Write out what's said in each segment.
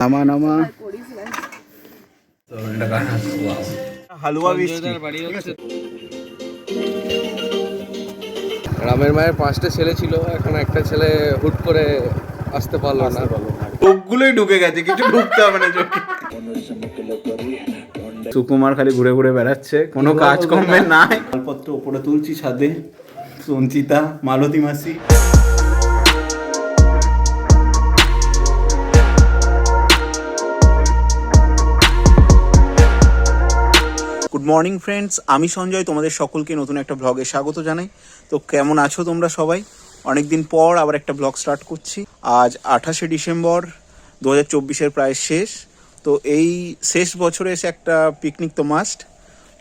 নামা নামা। হালুয়া রামের মায়ের পাঁচটা ছেলে ছিল এখন একটা ছেলে হুট করে আসতে পারল না। চোখগুলোই ঢুকে গেছে কিছু ঢুকতে হবে না চোখে সুকুমার খালি ঘুরে ঘুরে বেড়াচ্ছে কোনো কাজ কমবে নাই। মালপত্র উপরে তুলছি ছাদে সঞ্চিতা মালতী মাসি। গুড মর্নিং ফ্রেন্ডস আমি সঞ্জয়, তোমাদের সকলকে নতুন একটা ব্লগে স্বাগত জানাই। তো কেমন আছো তোমরা সবাই? অনেকদিন পর আবার একটা ব্লগ স্টার্ট করছি। আজ আঠাশে ডিসেম্বর দু হাজার চব্বিশের প্রায় শেষ। তো এই শেষ বছরে এসে একটা পিকনিক তো মাস্ট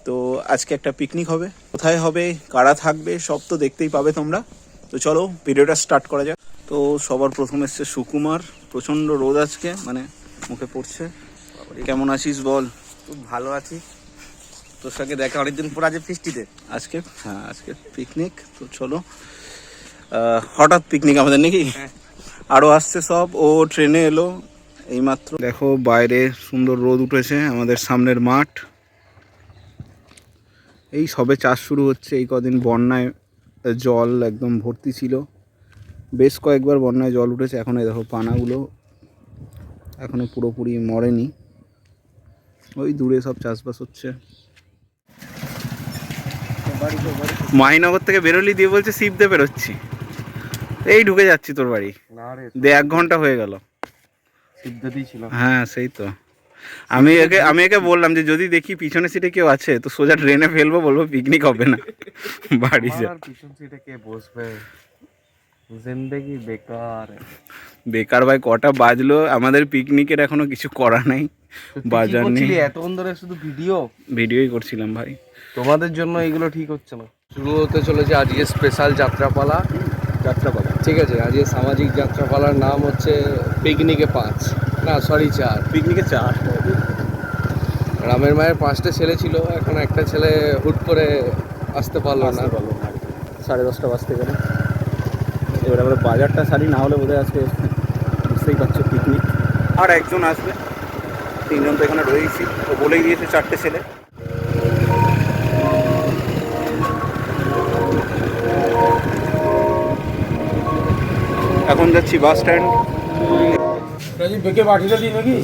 তো আজকে একটা পিকনিক হবে। কোথায় হবে? কারা থাকবে? সব তো দেখতেই পাবে তোমরা। তো চলো ভিডিওটা স্টার্ট করা যাক। তো সবার প্রথম এসছে সুকুমার। প্রচণ্ড রোদ আজকে মানে মুখে পড়ছে। কেমন আছিস বল? খুব ভালো আছি। তোর সঙ্গে দেখা অনেকদিন পর আজ ফিস্টিতে। আজকে হ্যাঁ আজকে পিকনিক তো চলো। হঠাৎ পিকনিক আমাদের নাকি? হ্যাঁ। আরও আসছে সব ও ট্রেনে এলো এইমাত্র। দেখো বাইরে সুন্দর রোদ উঠেছে আমাদের সামনের মাঠ। এই সবে চাষ শুরু হচ্ছে এই কদিন বন্যায় জল একদম ভর্তি ছিল। বেশ কয়েকবার বন্যায় জল উঠেছে এখন এই দেখো পানাগুলো এখনও পুরোপুরি মরেনি। ওই দূরে সব চাষবাস হচ্ছে। মাহিনগর থেকে বেরোলি দিয়ে বলছে শিবদে বেরোচ্ছি। এই ঢুকে যাচ্ছি তোর বাড়ি। দে এক ঘণ্টা হয়ে গেল। হ্যাঁ সেই তো। আমি একে আমি একে বললাম যে যদি দেখি পিছনে সিটে কেউ আছে তো সোজা ট্রেনে ফেলব বলব পিকনিক হবে না। বাড়ি যা। পিছন সিটে কে বসবে? জিন্দেগি বেকার। বেকার ভাই কটা বাজলো আমাদের পিকনিকের এখনও কিছু করা নাই বাজার নেই। এতক্ষণ ধরে শুধু ভিডিও ভিডিওই করছিলাম ভাই। তোমাদের জন্য এগুলো ঠিক হচ্ছে না। শুরু হতে চলেছে আজকে স্পেশাল যাত্রাপালা। যাত্রাপালা? ঠিক আছে আজকে সামাজিক যাত্রাপালার নাম হচ্ছে পিকনিকে পাঁচ। না সরি চার। পিকনিকে চার? রামের মায়ের পাঁচটা ছেলে ছিল এখন একটা ছেলে হুট করে আসতে পারল না। সাড়ে দশটা বাজতে গেলে। এবার আমরা বাজারটা সারি না হলে বোধহয় আজকে বুঝতেই পারছ পিকনিক আর একজন আসবে। তিনজন তো এখানে রয়েছি ও বলেই দিয়েছে চারটে ছেলে। এখন যাচ্ছি বাস স্ট্যান্ড। বেঁকে বাটিটা দিই নাকি?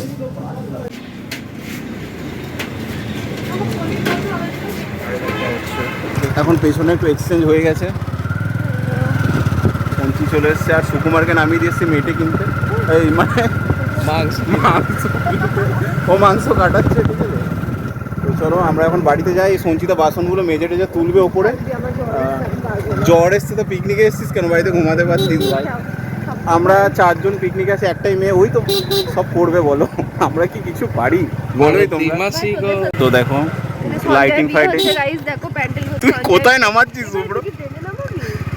এখন পেছনে একটু এক্সচেঞ্জ হয়ে গেছে। পঞ্চি চলে এসছে। আর সুকুমারকে নামিয়ে দিয়েছে মেটে কিনতে। এই মানে মাংস। মাংস। ও মাংস কাটাচ্ছে ঠিক আছে? তো চলো আমরা এখন বাড়িতে যাই। এই সঞ্চিতা বাসনগুলো মেজে টেজে তুলবে ওপরে। জ্বর এসছে তো পিকনিকে এসছিস কেন? বাড়িতে ঘুমাতে পারছিস? ভাই আমরা চারজন পিকনিকে আছি একটাই মেয়ে। ওই তো সব করবে বলো। আমরা কি কিছু পারি? বলোই তোমরা। তো দেখো লাইটিং ফাইটিং গাইস দেখো প্যান্ডেল তুই কোথায় নামাচ্ছিস শুভ্র?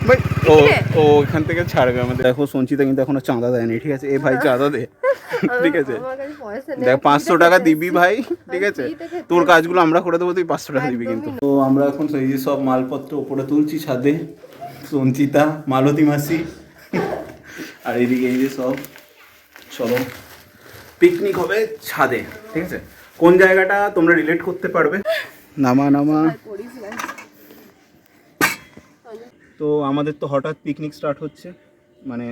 ভাই ও ও ওখান থেকে ছাড়বে আমাদের। দেখো সঞ্চিতা কিন্তু এখনও চাঁদা দেয়নি ঠিক আছে? এ ভাই চাঁদা দে ঠিক আছে? দেখ পাঁচশো টাকা দিবি ভাই ঠিক আছে? তোর কাজগুলো আমরা করে দেবো তুই পাঁচশো টাকা দিবি কিন্তু। তো আমরা এখন সেই যে সব মালপত্র উপরে তুলছি ছাদে সঞ্চিতা মালতী মাসি আর এদিকে এই যে সব চলো। পিকনিক হবে ছাদে ঠিক আছে? কোন জায়গাটা তোমরা রিলেট করতে পারবে? নামা নামা। তো আমাদের তো হঠাৎ পিকনিক স্টার্ট হচ্ছে। মানে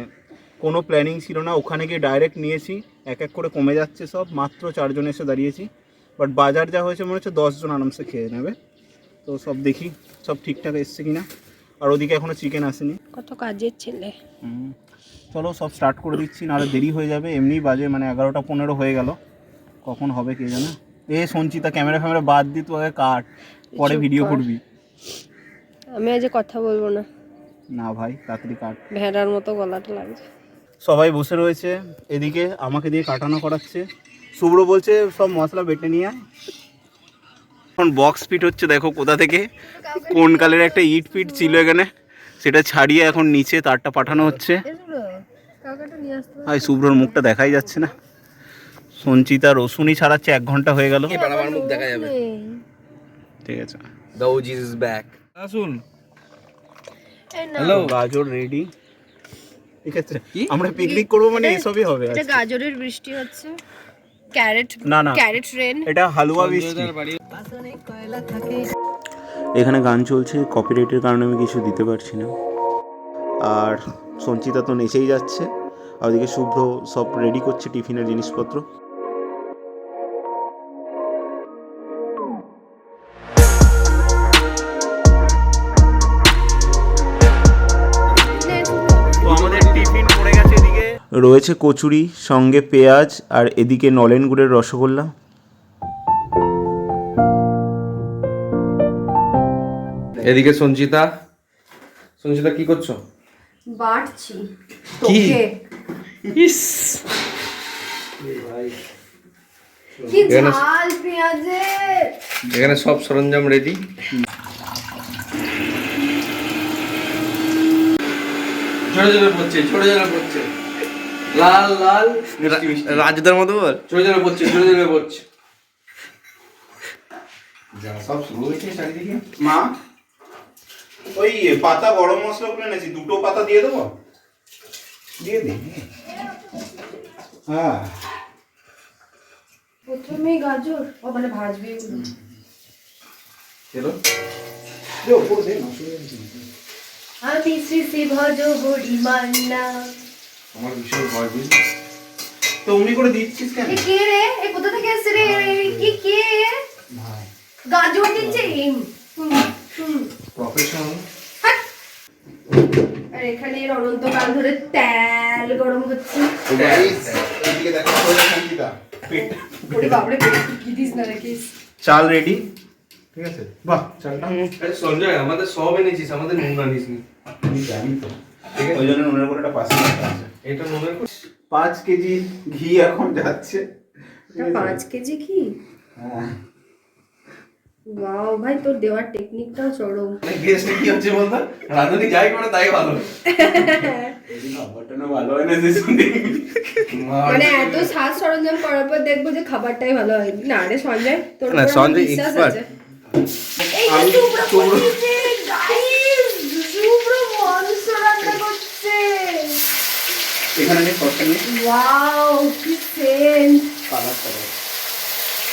কোনো প্ল্যানিং ছিল না। ওখানে গিয়ে ডাইরেক্ট নিয়েছি। এক এক করে কমে যাচ্ছে সব। মাত্র চারজন এসে দাঁড়িয়েছি। বাট বাজার যা হয়েছে মনে হচ্ছে দশজন আরামসে খেয়ে নেবে। তো সব দেখি সব ঠিকঠাক এসছে কি না আর ওদিকে এখনও চিকেন আসেনি। কত কাজের ছেলে। চলো সব স্টার্ট করে দিচ্ছি নাহলে দেরি হয়ে যাবে। এমনি বাজে মানে এগারোটা পনেরো হয়ে গেল। কখন হবে কে জানে? এ সঞ্চিতা ক্যামেরা ফ্যামেরা বাদ দি তুই আগে কাট। পরে ভিডিও কর। করবি। আমি আজ কথা বলব না। না ভাই তাড়াতাড়ি কাট। ভেড়ার মতো গলাটা লাগছে। সবাই বসে রয়েছে এদিকে আমাকে দিয়ে কাটানো করাচ্ছে। শুভ্র বলছে সব মশলা বেটে নিয়ে আয়। এখন বক্স পিট হচ্ছে দেখো কোথা থেকে কোন কালের একটা ইট পিট ছিল এখানে সেটা ছাড়িয়ে এখন নিচে তারটা পাঠানো হচ্ছে। নিয়ে শুভ্রর মুখটা দেখাই যাচ্ছে না। সঞ্চিতা রসুনই ছাড়াচ্ছে এক ঘণ্টা হয়ে গেল। এবার আমার মুখ দেখা যাবে। ঠিক আছে। দ্য ওজিস ইজ ব্যাক আসুন। হ্যালো গাজর রেডি ঠিক আছে। আমরা পিকনিক করব মানে এসবই হবে এটা গাজরের বৃষ্টি হচ্ছে। ক্যারেট না, না। ক্যারেট রেন এটা হালুয়া বৃষ্টি। এখানে গান চলছে কপিরাইটের কারণে আমি কিছু দিতে পারছি না। আর সঞ্চিতা তো নেচেই যাচ্ছে। আর ওদিকে শুভ্র সব রেডি করছে টিফিনের জিনিসপত্র। রয়েছে কচুরি সঙ্গে পেঁয়াজ আর এদিকে নলেন গুড়ের রসগোল্লা। এদিকে সঞ্চিতা সঞ্চিতা কি করছ? বাড়ছি। কি? তোকে। ইস। কি এখানে- ঝাল পেঁয়াজের। এখানে সব সরঞ্জাম রেডি ঝরে ঝরে পড়ছে ঝরে ঝরে পড়ছে। লাল লাল। রাজদার মতো বল। ঝরে ঝরে পড়ছে ঝরে ঝরে পড়ছে সব শুরু হয়েছে চারিদিকে। মা? ওই পাতা গরম মশলা গুলো এনেছি দুটো পাতা দিয়ে দেবো? দিয়ে দিই। হ্যাঁ। প্রথমে গাজর। ও মানে ভাজবে। চলো দে ওপর দে না আমি শ্রী শ্রী ভজ হরি মান্না। আমার ভীষণ ভয় বুঝলি? তো অমনি করে দিচ্ছিস কেন? কে রে? এ কোথা থেকে এসছে রে? কি কে? গাজর দিচ্ছে? হুম, হুম। প্রফেশনাল। আর এখানে এর অনন্তকাল ধরে তেল গরম হচ্ছে এইদিকে দেখো ওরে বাবরে পেটে কি দিস না রেখিস চাল রেডি ঠিক আছে? বাহ চালটা? আরে সঞ্জয় আমাদের সব এনেছিস আমাদের নুন আনিস নি আমি জানি তো। ঠিক আছে? ওই জন্য নুনের করে একটা আছে এটা নুনের পাঁচ কেজি ঘি এখন যাচ্ছে। পাঁচ কেজি কি হ্যাঁ। ওয়াও ভাই তোর দেওয়ার টেকনিকটাও চরম। মানে গেস্টে কি হচ্ছে বলতো? রাঁধুনি যাই করে তাই ভালো। হয় না মানে এত সাজ সরঞ্জাম করার পর দেখব যে খাবারটাই ভালো হয়নি। না রে সঞ্জয় তোর না, সঞ্জয় এই যে আমি শুভ্র শুভ্র- বসেছে, guys, শুভ্র মাংস রান্না করছে এখানে নেই সরটা নেই ওয়াও কি সেন্ট কালার কালার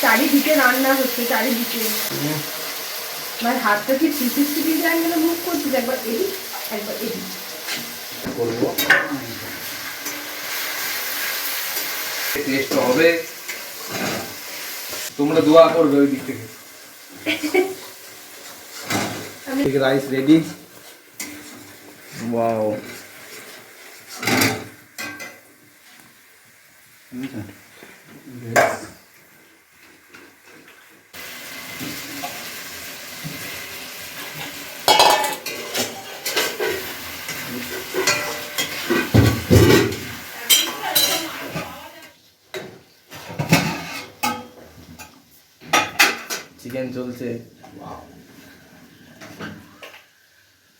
চারিদিকে রান্না হচ্ছে চারিদিকে। আমার হাতটা কি থ্রি সিক্সটি ডিগ্রি অ্যাঙ্গেলে মুভ করছিস একবার এদিক একবার এদিক। করব টেস্ট হবে। তোমরা দোয়া করবে ওই দিক থেকে। রাইস রেডি ওয়াও চিকেন চলছে।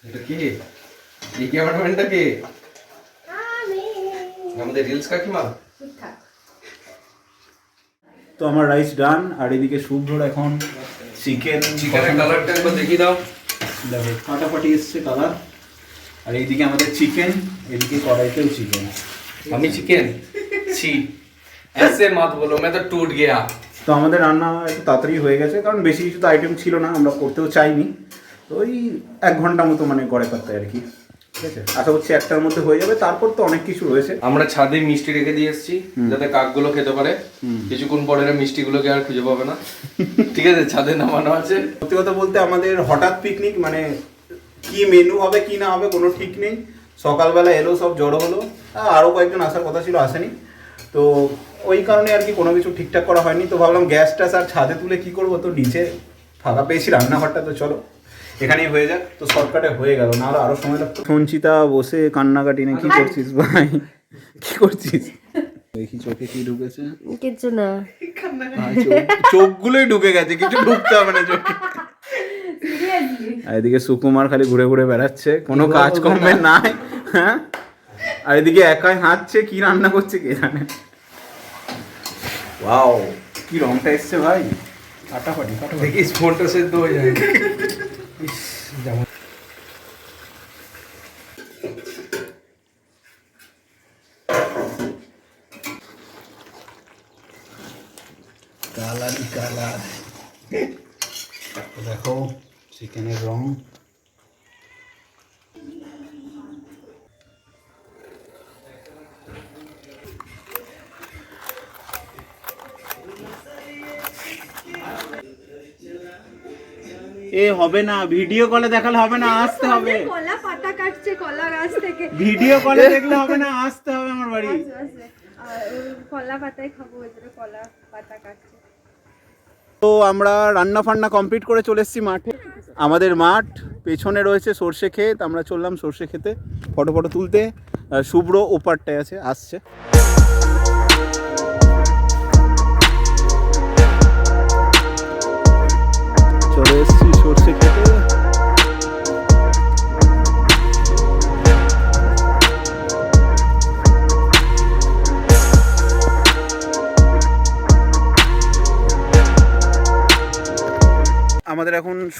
এটা কে? এই ক্যামেরাম্যানটা কে? আমাদের রিলস কাকিমা? চুপ থাক। তো আমার রাইস ডান আর এদিকে শুভ্রর এখন চিকেন চিকেনের কালারটা একবার দেখিয়ে দাও। দেখো ফাটাফাটি এসছে কালার আর এইদিকে আমাদের চিকেন এদিকে কড়াইতেও চিকেন আমি চিকেন ছি। এসে মাত বলো মে তো টুট গিয়া। তো আমাদের রান্না একটু তাড়াতাড়ি হয়ে গেছে কারণ বেশি কিছু তো আইটেম ছিল না আমরা করতেও চাইনি। ওই এক ঘণ্টা মতো মানে করে করতে আর কি। ঠিক আছে। আশা করছি একটার মধ্যে হয়ে যাবে। তারপর তো অনেক কিছু রয়েছে। আমরা ছাদে মিষ্টি রেখে দিয়ে এসেছি যাতে কাকগুলো খেতে পারে। কিছুক্ষণ পরে মিষ্টিগুলোকে আর খুঁজে পাবে না। ঠিক আছে ছাদে নামানো আছে। সত্যি কথা বলতে আমাদের হঠাৎ পিকনিক মানে কি মেনু হবে কি না হবে কোনো ঠিক নেই। সকালবেলা এলো সব জড়ো হলো। আহ, আরও কয়েকজন আসার কথা ছিল আসেনি। তো ওই কারণে আর কি কোনো কিছু ঠিকঠাক করা হয়নি। তো ভাবলাম গ্যাস ট্যাস আর ছাদে তুলে কি করব? তো নিচে ফাঁকা পেয়েছি রান্নাঘরটা তো চলো। এখানেই হয়ে যাক। তো শর্টকাটে হয়ে গেল না আরও আরও সময় লাগতো। সঞ্চিতা বসে কান্নাকাটি না কি করছিস ভাই? কি করছিস? দেখি চোখে কি ঢুকেছে। কিচ্ছু না। চোখগুলোই ঢুকে গেছে কিছু ঢুকতে হবে না চোখে। আর এদিকে সুকুমার খালি ঘুরে ঘুরে বেড়াচ্ছে কোনো কাজ কমবে নাই হ্যাঁ? আর এদিকে একাই হাঁটছে কি রান্না করছে কে জানে? ওয়াও কি রংটা এসছে ভাই? ফাটাফাটি ফাটাফাটি দেখিস ফোনটা সেদ্ধ হয়ে যায়। কালারই কালার দেখো চিকেনের রং এ হবে না ভিডিও কলে দেখালে হবে না আসতে হবে। কলা পাতা কাটছে কলা গাছ থেকে। ভিডিও কলে দেখলে হবে না আসতে হবে আমার বাড়ি। কলা পাতায় খাব কলা পাতা কাটছে। তো আমরা রান্না ফান্না কমপ্লিট করে চলে এসেছি মাঠে। আমাদের মাঠ পেছনে রয়েছে সর্ষে ক্ষেত আমরা চললাম সর্ষে খেতে ফটো ফটো তুলতে শুভ্র ওপারটায় আছে আসছে।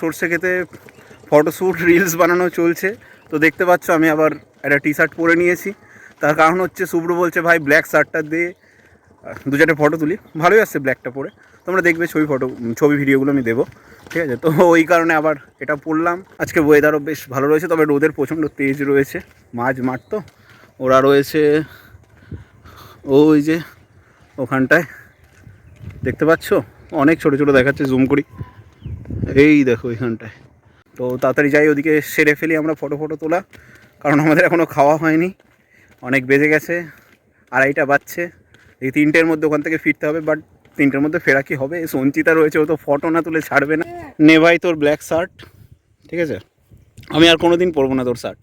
সর্ষে খেতে ফটোশ্যুট রিলস বানানো চলছে। তো দেখতে পাচ্ছ, আমি আবার একটা টি শার্ট পরে নিয়েছি। তার কারণ হচ্ছে শুভ্র বলছে, ভাই ব্ল্যাক শার্টটা দিয়ে দু চারটে ফটো তুলি। ভালোই আসছে ব্ল্যাকটা পরে। তোমরা দেখবে ছবি ফটো ছবি ভিডিওগুলো আমি দেবো। ঠিক আছে? তো ওই কারণে আবার এটা পড়লাম আজকে ওয়েদারও বেশ ভালো রয়েছে, তবে রোদের প্রচণ্ড তেজ রয়েছে। মাঝ মাঠ তো। ওরা রয়েছে ওই যে ওখানটায়। দেখতে পাচ্ছ? অনেক ছোট ছোট দেখাচ্ছে জুম করি। এই দেখো এখানটায়। তো তাড়াতাড়ি যাই, ওদিকে সেরে ফেলি আমরা ফটো ফটো তোলা, কারণ আমাদের এখনও খাওয়া হয়নি। অনেক বেজে গেছে, আড়াইটা বাজছে। এই তিনটের মধ্যে ওখান থেকে ফিরতে হবে বাট তিনটের মধ্যে ফেরা কি হবে? সঞ্চিতা রয়েছে, ও তো ফটো না তুলে ছাড়বে না। নে ভাই তোর ব্ল্যাক শার্ট ঠিক আছে? আমি আর কোনো দিন পরবো না তোর শার্ট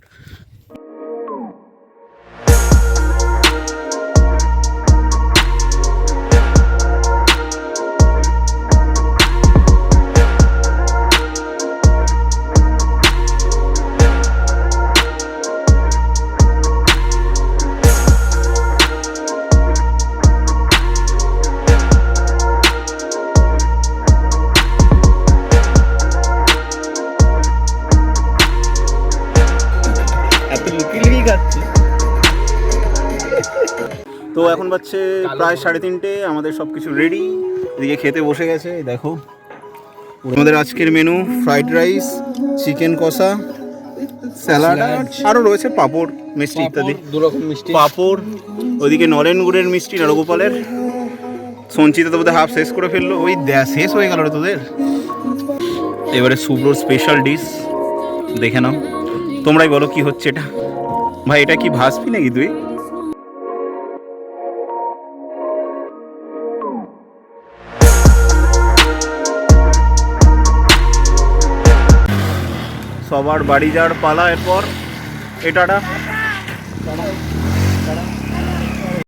তো এখন বাচ্চে প্রায় সাড়ে তিনটে আমাদের সব কিছু রেডি এদিকে খেতে বসে গেছে দেখো। আমাদের আজকের মেনু ফ্রাইড রাইস চিকেন কষা স্যালাড আরও রয়েছে পাঁপড় মিষ্টি ইত্যাদি। দু রকম মিষ্টি। পাঁপড় ওইদিকে নরেন গুড়ের মিষ্টি নরগোপালের। সঞ্চিতা তো বোধহয় হাফ শেষ করে ফেলল। ওই শেষ হয়ে গেল রে তোদের। এবারে শুভ্রর স্পেশাল ডিশ দেখে নাও। তোমরাই বলো কি হচ্ছে এটা? ভাই, এটা কি ভাসবি নাকি তুই? সবার বাড়ি যাওয়ার পালা এরপর। এটাটা